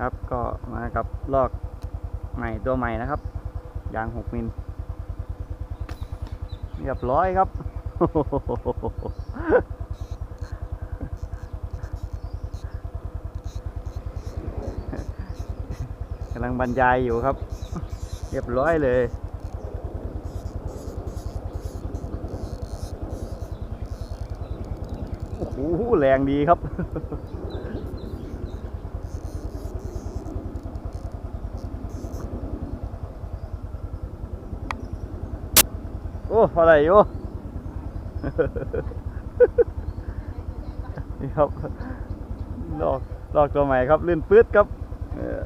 ครับก็มากับลอกใหม่ตัวใหม่นะครับ ยางหกมิลเรียบร้อยครับ กำลังบรรยายอยู่ครับ เรียบร้อยเลยโอ้โหแรงดีครับ อ้อะไรอยู่นี่ครับลอกลอกตัวใหม่ครับลื่นปื๊ดครับเออ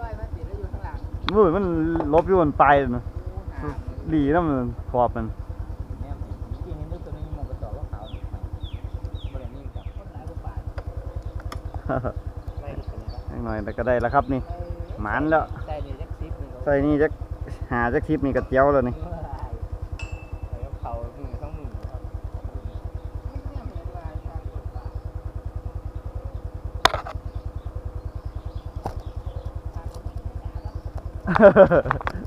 ร้อยมาติดแล้วอยู่ข้างหลังมือมันลบอยู่บนปลายนะหาดีนะมันขอบมันนี่ยจริงนี่ตัวนี้มงกระสอว่าขาวนี้กับต้นหลายกว่าน้อยแต่ก็ได้แล้วครับนี่หมานแล้วได้เนี่จักซีฟใส่นี่จะหาจะคลิปนี่กระเจียวแล้วนี่ กับเขาหนึ่งต้องหนึ่งครับไม่เ